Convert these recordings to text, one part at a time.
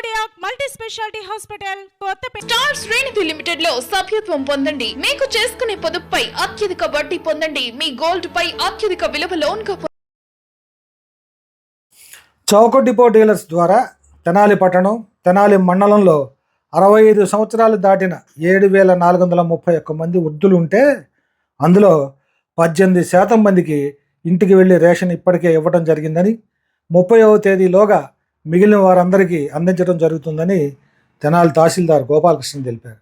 Cardiac multi speciality hospital star శ్రేణిధి లిమిటెడ్లో సభ్యత్వం పొందండి. మీకు చేసుకునే పొదుపుపై అత్యధిక వడ్డీ పొందండి. మీ గోల్డ్ పై అత్యధిక విలువ లోన్ చౌక డిపో డీలర్స్ ద్వారా తెనాలి పట్టణం తెనాలి మండలంలో అరవై ఐదు సంవత్సరాలు దాటిన ఏడు వేల నాలుగు వందల ముప్పై ఒక్క మంది వృద్ధులు ఉంటే అందులో పద్దెనిమిది శాతం మందికి ఇంటికి వెళ్ళి రేషన్ ఇప్పటికే ఇవ్వడం జరిగిందని ముప్పైవ తేదీలోగా మిగిలిన వారందరికీ అందించడం జరుగుతుందని తెనాలి తహసీల్దార్ గోపాలకృష్ణ తెలిపారు.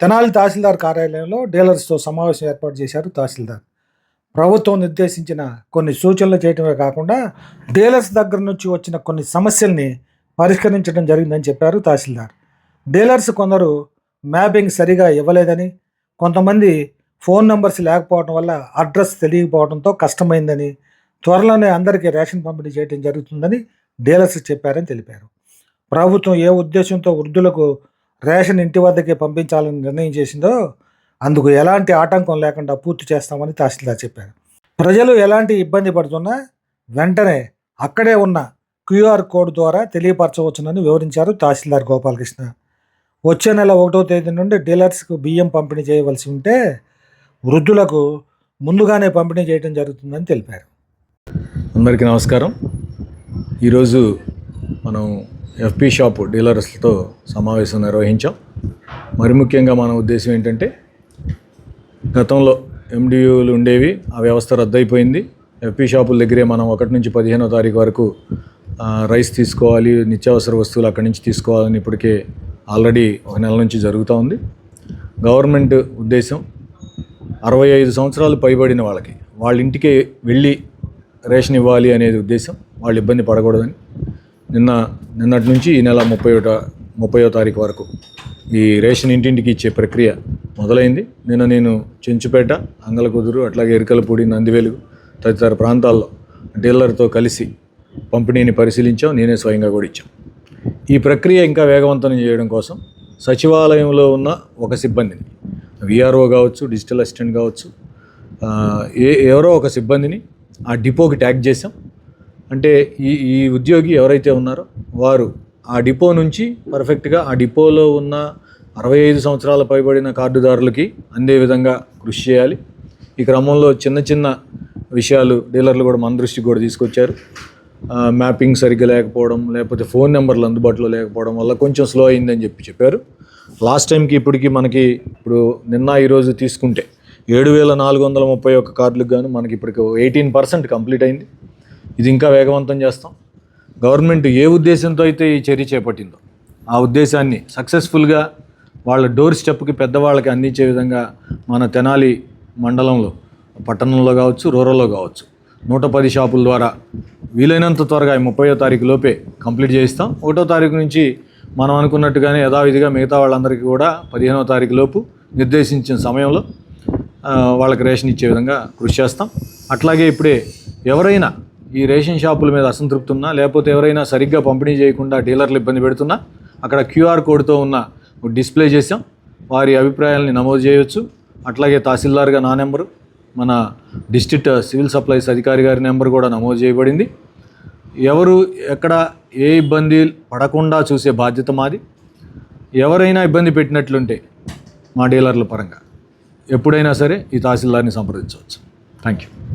తెనాలి తహసీల్దార్ కార్యాలయంలో డీలర్స్తో సమావేశం ఏర్పాటు చేశారు తహసీల్దార్. ప్రభుత్వం నిర్దేశించిన కొన్ని సూచనలు చేయటమే కాకుండా డీలర్స్ దగ్గర నుంచి వచ్చిన కొన్ని సమస్యల్ని పరిష్కరించడం జరిగిందని చెప్పారు తహసీల్దార్. డీలర్స్ కొందరు మ్యాపింగ్ సరిగా ఇవ్వలేదని కొంతమంది ఫోన్ నెంబర్స్ లేకపోవడం వల్ల అడ్రస్ తెలియకపోవడంతో కష్టమైందని త్వరలోనే అందరికీ రేషన్ పంపిణీ చేయడం జరుగుతుందని డీలర్స్ చెప్పారని తెలిపారు. ప్రభుత్వం ఏ ఉద్దేశంతో వృద్ధులకు రేషన్ ఇంటి వద్దకే పంపించాలని నిర్ణయం చేసిందో అందుకు ఎలాంటి ఆటంకం లేకుండా పూర్తి చేస్తామని తహసీల్దార్ చెప్పారు. ప్రజలు ఎలాంటి ఇబ్బంది పడుతున్నా వెంటనే అక్కడే ఉన్న క్యూఆర్ కోడ్ ద్వారా తెలియపరచవచ్చునని వివరించారు తహసీల్దార్ గోపాలకృష్ణ. వచ్చే నెల ఒకటో తేదీ నుండి డీలర్స్కు బియ్యం పంపిణీ చేయవలసి ఉంటే వృద్ధులకు ముందుగానే పంపిణీ చేయడం జరుగుతుందని తెలిపారు. అందరికీ నమస్కారం. ఈరోజు మనం ఎఫ్పి షాప్ డీలర్స్తో సమావేశం నిర్వహించాం. మరి ముఖ్యంగా మన ఉద్దేశం ఏంటంటే గతంలో ఎండియూలు ఉండేవి ఆ వ్యవస్థ రద్దయిపోయింది. ఎఫ్పి షాపుల దగ్గరే మనం ఒకటి నుంచి పదిహేనో తారీఖు వరకు రైస్ తీసుకోవాలి నిత్యావసర వస్తువులు అక్కడి నుంచి తీసుకోవాలని ఇప్పటికే ఆల్రెడీ ఒక నెల నుంచి జరుగుతూ ఉంది. గవర్నమెంట్ ఉద్దేశం అరవై ఐదు సంవత్సరాలు పైబడిన వాళ్ళకి వాళ్ళ ఇంటికి వెళ్ళి రేషన్ ఇవ్వాలి అనేది ఉద్దేశం. వాళ్ళు ఇబ్బంది పడకూడదని. నిన్న నిన్నటి నుంచి ఈ నెల ముప్పై ముప్పయో తారీఖు వరకు ఈ రేషన్ ఇంటింటికి ఇచ్చే ప్రక్రియ మొదలైంది. నిన్న నేను చెంచుపేట అంగలకుదురు అట్లాగే ఎరికలపూడి నందివెలుగు తదితర ప్రాంతాల్లో డీలర్తో కలిసి పంపిణీని పరిశీలించాం. నేనే స్వయంగా కూడా ఇచ్చాం. ఈ ప్రక్రియ ఇంకా వేగవంతం చేయడం కోసం సచివాలయంలో ఉన్న ఒక సిబ్బందిని విఆర్ఓ కావచ్చు డిజిటల్ అసిస్టెంట్ కావచ్చు ఏ ఎవరో ఒక సిబ్బందిని ఆ డిపోకి ట్యాగ్ చేసాం అంటే ఈ ఈ ఉద్యోగి ఎవరైతే ఉన్నారో వారు ఆ డిపో నుంచి పర్ఫెక్ట్గా ఆ డిపోలో ఉన్న అరవై ఐదు సంవత్సరాల పైబడిన కార్డుదారులకి అందే విధంగా కృషి చేయాలి. ఈ క్రమంలో చిన్న చిన్న విషయాలు డీలర్లు కూడా మన దృష్టికి కూడా తీసుకొచ్చారు. మ్యాపింగ్ సరిగ్గా లేకపోవడం లేకపోతే ఫోన్ నెంబర్లు అందుబాటులో లేకపోవడం వల్ల కొంచెం స్లో అయిందని చెప్పి చెప్పారు. లాస్ట్ టైంకి ఇప్పటికి మనకి ఇప్పుడు నిన్న ఈరోజు తీసుకుంటే ఏడు వేల నాలుగు వందల ముప్పై ఒక్క కార్డులకు గాను మనకి ఇప్పటికి ఎయిటీన్ పర్సెంట్ కంప్లీట్ అయింది. ఇది ఇంకా వేగవంతం చేస్తాం. గవర్నమెంట్ ఏ ఉద్దేశంతో అయితే ఈ చర్య చేపట్టిందో ఆ ఉద్దేశాన్ని సక్సెస్ఫుల్గా వాళ్ళ డోర్ స్టెప్కి పెద్దవాళ్ళకి అందించే విధంగా మన తెనాలి మండలంలో పట్టణంలో కావచ్చు రూరల్లో కావచ్చు నూట పది షాపుల ద్వారా వీలైనంత త్వరగా ముప్పయో తారీఖు లోపే కంప్లీట్ చేయిస్తాం. ఒకటో తారీఖు నుంచి మనం అనుకున్నట్టుగానే యథావిధిగా మిగతా వాళ్ళందరికీ కూడా పదిహేనో తారీఖు లోపు నిర్దేశించిన సమయంలో వాళ్ళకి రేషన్ ఇచ్చే విధంగా కృషి చేస్తాం. అట్లాగే ఇప్పుడే ఎవరైనా ఈ రేషన్ షాపుల మీద అసంతృప్తి ఉన్నా లేకపోతే ఎవరైనా సరిగ్గా పంపిణీ చేయకుండా డీలర్లు ఇబ్బంది పెడుతున్నా అక్కడ క్యూఆర్ కోడ్తో ఉన్న డిస్ప్లే చేసాం వారి అభిప్రాయాలని నమోదు చేయవచ్చు అట్లాగే తహసీల్దార్గా నా నెంబరు మన డిస్ట్రిక్ట్ సివిల్ సప్లైస్ అధికారి గారి నెంబర్ కూడా నమోదు చేయబడింది. ఎవరు ఎక్కడ ఏ ఇబ్బంది పడకుండా చూసే బాధ్యత మాది. ఎవరైనా ఇబ్బంది పెట్టినట్లుంటే మా డీలర్ల పరంగా ఎప్పుడైనా సరే ఈ తహసీల్దార్ని సంప్రదించవచ్చు. Thank you